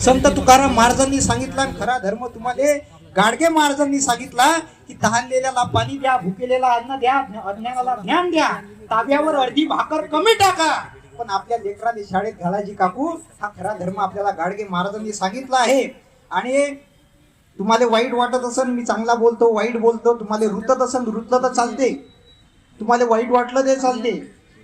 संत तुकाराम महाराजांनी सांगितला आणि खरा धर्म तुम्हाला गाडगे महाराजांनी सांगितला की तहानलेल्याला पाणी द्या भुकेलेला अन्न द्या अज्ञानाला ज्ञान द्या ताब्यावर अर्धी भाकर कमी टाका. पण आपल्या लेकराने शाळेत घालायची काकू हा खरा धर्म आपल्याला गाडगे महाराजांनी सांगितला आहे. आणि तुम्हाला वाईट वाटत असेल मी चांगला बोलतो वाईट बोलतो तुम्हाला रुतत असेल रुतलं तर चालते. तुम्हाला वाईट वाटलं ते चालते.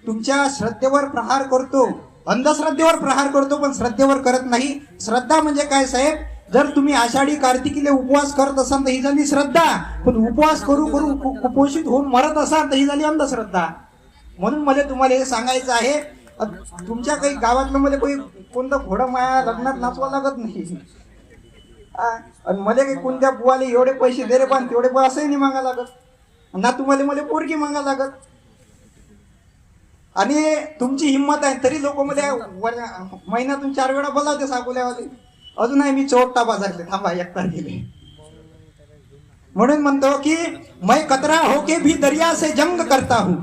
तुमच्या श्रद्धेवर प्रहार करतो. अंधश्रद्धेवर प्रहार करतो पण श्रद्धेवर करत नाही. श्रद्धा म्हणजे काय साहेब? जर तुम्ही आषाढी कार्तिकीले उपवास करत असाल तर ही झाली श्रद्धा. पण उपवास करू करू कुपोषित होऊन मरत असाल तर ही झाली अंधश्रद्धा. म्हणून मला तुम्हाला हे सांगायचं आहे तुमच्या काही गावातलं मला काही कोणतं घोडं माया लग्नात नाचवा लागत नाही. आणि मला काही कोणत्या बुवाले एवढे पैसे दे रे पण तेवढे पण असंही नाही मागा लागत. ना तुम्हाला मला पोरगी मागा लागत. आणि तुमची हिंमत आहे तरी लोक मला महिन्यातून चार वेळा बोलावते सागोल्यावाले अजून आहे मी चोरटा बाजारले थांबा एकटा गेले म्हणून म्हणतो की मैं कतरा होके भी दरिया से जंग करता हूं.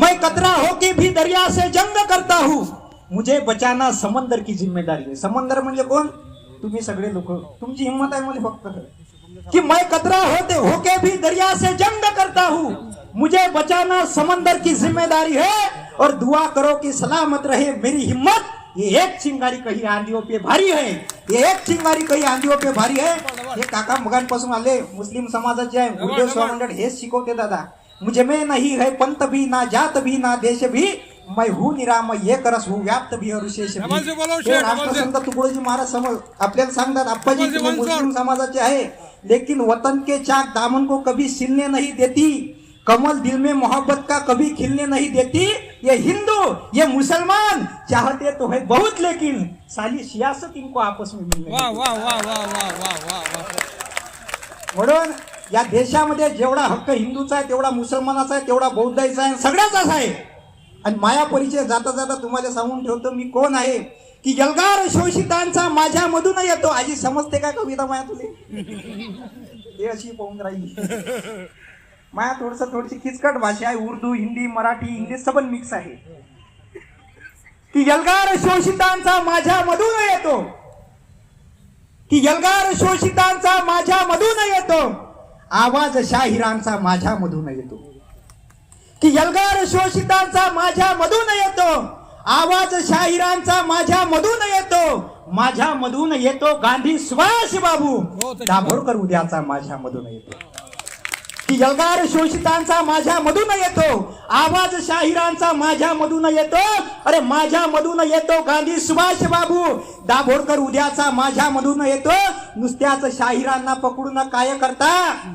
मैं कतरा होके भी दरिया से जंग करता हूं. मुझे बचाना समंदर की जिम्मेदारी है. समंदर म्हणजे कोण? तुम्ही सगळे लोक. तुमची हिंमत आहे मला फक्त. की मैं कतरा होते होके भी दरिया से जंग करता हूं. मुझे बचाना समंदर की जिम्मेदारी है और दुआ करो कि सलामत रहे मेरी हिम्मत। ये एक चिंगारी कहीं आंधियों पे भारी है। ये एक चिंगारी कहीं आंधियों पे भारी है। हे काका मगांपासून आले मुस्लिम समाजाचे आहे गुरुदेव स्वामी हेच शिकवते दादा। मुझे में नहीं है पंत भी ना जात भी ना देश भी। मैं हूँ निराम ये करस हूँ व्याप्त भी और विशेष हे राष्ट्रसंत तुकडोजी महाराज समोर आपल्याला सांगतात बोल, मुस्लिम समाजाचे आहे। लेकिन वतन के चाक दामन को कभी सिलने नहीं देती। कमल दिल में मोहब्बत का कभी खिलने नहीं देती। ये हिंदू ये मुसलमान चाहते तो है बहुत लेकिन साली सियासत इनको आपस में मिलने वाह नहीं वाह वाह वाह वाह वाह वाह वाह। म्हणून या देशामध्ये जेवढा हक्क हिंदूचा आहे तेवढा मुसलमानाचा आहे तेवढा बौद्धाचा आहे सगळ्याचाच आहे. आणि माया परिचय जाता जाता तुम्हाला सांगून ठेवतो मी कोण आहे? की यलगार शोषितांचा माझ्यामधून येतो. आजी समजते का कविता माया तुले? हे अशी पाहून राहिली. माया थोडस थोडीशी किचकट भाषा आहे. उर्दू हिंदी मराठी इंग्लिश सबन मिक्स आहे. की यलगार शोषितांचा माझ्यामधून येतो. की यलगार शोषितांचा माझ्यामधून येतो. आवाज शाहिरांचा माझ्यामधून येतो. की यलगार शोषितांचा माझ्यामधून येतो. आवाज शाहिरांचा माझ्यामधून येतो. माझ्यामधून येतो गांधी सुभाष बाबू. दाभोळकर उद्याचा माझ्यामधून येतो. की यलगार शोषितांचा माझ्यामधून येतो आवाज शाहिरांचा माझ्यामधून येतो. अरे माझ्यामधून येतो गांधी सुभाष बाबू. दाभोळकर उद्याचा माझ्यामधून येतो. नुसत्याच शाहिरांना पकडून काय करता?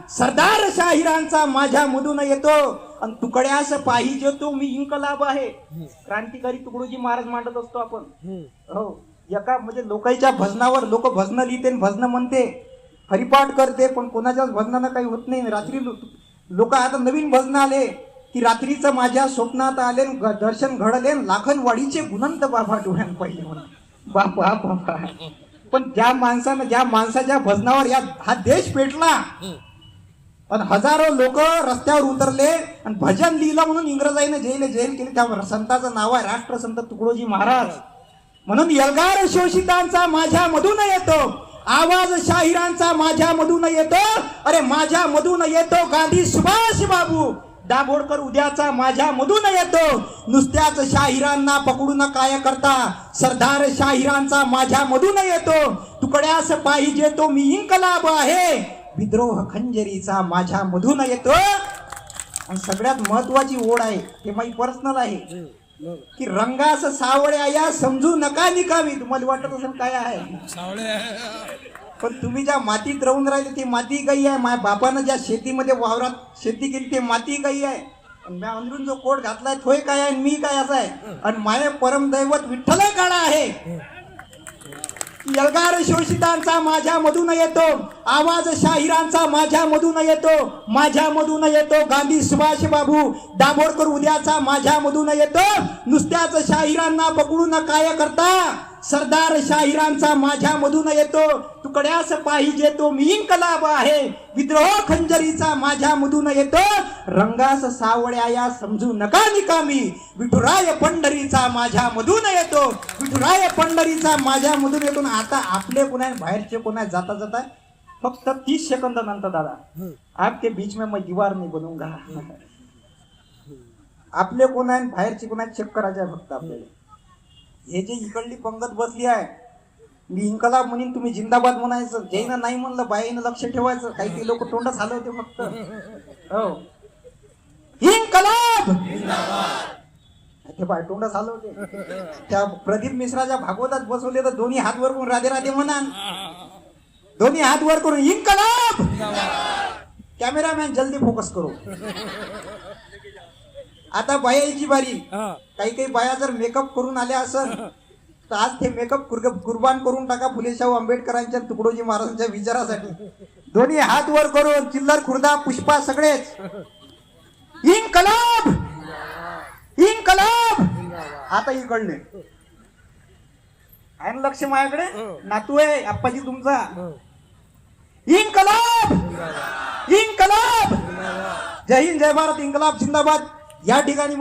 सरदार शाहिरांचा माझ्यामधून येतो. आणि तुकड्यास पाहिजे तो मी इन्कलाब आहे. क्रांतिकारी तुकडोजी महाराज मांडत असतो आपण. हो एका म्हणजे लोकांच्या भजनावर लोक भजन लिहिते आणि भजन म्हणते. हरिपाठ करते पण कोणाच्याच भजनानं काही होत नाही. रात्री लोक आता नवीन भजन आले की रात्रीचं माझ्या स्वप्नात आले दर्शन घडले न लाखनवाडीचे गुणंत बाबा डोळ्यान पहिले म्हणून. बाबा बाबा पण ज्या माणसानं ज्या माणसाच्या भजनावर या हा देश पेटला पण हजारो लोक रस्त्यावर उतरले आणि भजन लिहिलं म्हणून इंग्रजाईने जेल जेल केली. त्या संताचं नाव आहे राष्ट्रसंत तुकडोजी महाराज. म्हणून यलगार शोषितांचा माझ्यामधून येतो. आवाज शाहिरांचा माझ्यामधून येतो. अरे माझ्यामधून येतो गांधी सुभाष बाबू. दाभोडकर उद्याचा माझ्यामधून येतो. नुसत्याच शाहिरांना पकडून काय करता? सरदार शाहिरांचा माझ्यामधून येतो. तुकड्यास पाहिजे तो मी इन्कलाब आहे. विद्रोह खंजरीचा माझ्यामधून येतो. आणि सगळ्यात महत्वाची ओढ आहे हे माझी पर्सनल आहे. की रंगास सावळ्या या समजू नका निकामी तुम्हाला वाटत असेल काय आहे? सावळे पण तुम्ही ज्या मातीत राहून राहिले ती माती काही आहे. माझ्या बापानं ज्या शेतीमध्ये वावरात शेती केली ते माती काही आहे. आणि म्या अंदरून जो कोट घातलाय तोय काय आहे आणि मी काय असं आहे? आणि माये परमदैवत विठ्ठल काळा आहे. यलगार शोषितांचा माझ्यामधून येतो. आवाज शाहिरांचा माझ्यामधून येतो. माझ्यामधून येतो. गांधी सुभाष बाबू दाभोळकर उद्याचा माझ्यामधून येतो. नुसत्याच शाहिरांना पकडून काय करता? सरदार शाहिरांचा माझ्यामधून येतो. तुकड्यास पाहिजे तो मी इन्कलाब आहे. विद्रोह खंजरीचा माझ्या मधून येतो. रंगास सावळ्या या समजू नका निकामी. विठुराय पंढरीचा माझ्या मधून येतो. विठुराय पंढरीचा माझ्या मधून येतो. ना आता आपले कोणा बाहेरचे कोणा जाता जाता फक्त तीस सेकंद नंतर दादा. आपके बीच में मैं दीवार नहीं बनूंगा. आपले कोण आहे? बाहेरचे कोण चेक करायचे फक्त आपल्याला. हे जे इकडली पंगत बसली आहे मी इन्कलाब म्हणून तुम्ही जिंदाबाद म्हणायचं. जैन नाही म्हणलं बाईनं लक्ष ठेवायचं. काही काही लोक तोंडच हलवते फक्त. हो. इन्कलाब! ते बाय तोंड हलवते त्या प्रदीप मिश्राच्या भागवतात बसवले तर दोन्ही हात वर करून राधे राधे म्हणा दोन्ही हात वर करून इन्कलाब! कॅमेरामॅन जल्दी फोकस करू. आता बायाची बारी. हा. काही काही बाया जर मेकअप करून आल्या असल तर आज ते मेकअप कुर्ग- कुर्बान करून टाका फुले शाहू आंबेडकरांच्या तुकडोजी महाराजांच्या विचारासाठी. दोन्ही हात वर करून चिल्लर खुर्दा पुष्पा सगळेच. इन्कलाब! इन्कलाब! आता इकडले. आहे ना लक्ष माझ्याकडे? नातू आहे आप्पाजी तुमचा. इन्कलाब! इन्कलाब! जय हिंद जय भारत इन्कलाब जिंदाबाद. या ठिकाणी